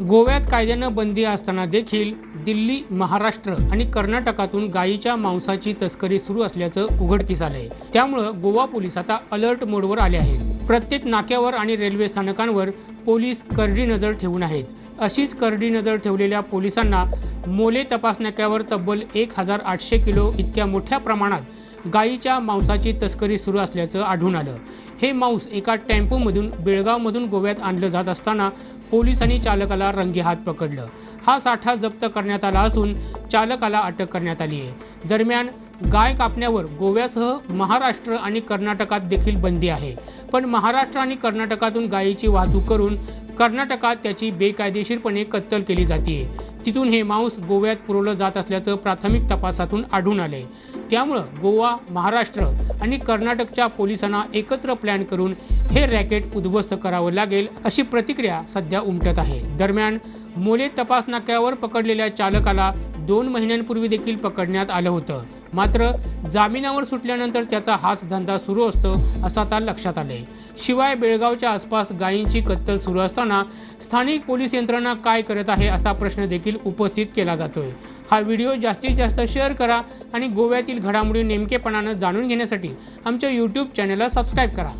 गोव्यात कायद्यानं बंदी असताना देखील दिल्ली महाराष्ट्र आणि कर्नाटकातून गायीच्या मांसाची तस्करी सुरू असल्याचं उघडकीस आलंय. त्यामुळं गोवा पोलीस आता अलर्ट मोडवर आले आहेत. प्रत्येक नाक्यावर आणि रेल्वे स्थानकांवर पोलीस करडी नजर ठेवून आहेत. अशीच करडी नजर ठेवलेल्या पोलिसांना मोले तपास तब्बल एक हजार आठशे किलो इतक्या मोठ्या प्रमाणात गायीच्या मांसाची तस्करी सुरू असल्याचं आढळून आलं. हे मांस एका टेम्पोमधून बेळगावमधून गोव्यात आणलं जात असताना पोलिसांनी चालकाला रंगेहात पकडलं. हा साठा जप्त करण्यात आला असून चालकाला अटक करण्यात आली आहे. दरम्यान गाय कापण्यावर गोव्यासह महाराष्ट्र आणि कर्नाटकात देखील बंदी आहे. पण महाराष्ट्र आणि कर्नाटकातून गायीची वाहतूक करून कर्नाटकात त्याची बेकायदेशीरपणे कत्तल केली जाते तिथून हे मांस गोव्यात पुरवलं जात असल्याचं प्राथमिक तपासातून आढळून आले त्यामुळं गोवा महाराष्ट्र आणि कर्नाटकच्या पोलिसांना एकत्र प्लॅन करून हे रॅकेट उद्ध्वस्त करावं लागेल अशी प्रतिक्रिया सध्या उमटत आहे. दरम्यान मोले तपास नाक्यावर पकडलेल्या चालकाला दोन महिन्यांपूर्वी देखील पकडण्यात आलं होतं. मात्र जामिनावर सुटल्यानंतर त्याचा हाच धंदा सुरू असतो असं आता लक्षात आलंय. शिवाय बेळगावच्या आसपास गायींची कत्तल सुरू असताना स्थानिक पोलीस यंत्रणा काय करत आहे असा प्रश्न देखील उपस्थित केला जातोय. हा व्हिडिओ जास्तीत जास्त शेअर करा आणि गोव्यातील घडामोडी नेमकेपणानं जाणून घेण्यासाठी आमच्या यूट्यूब चॅनलला सबस्क्राईब करा.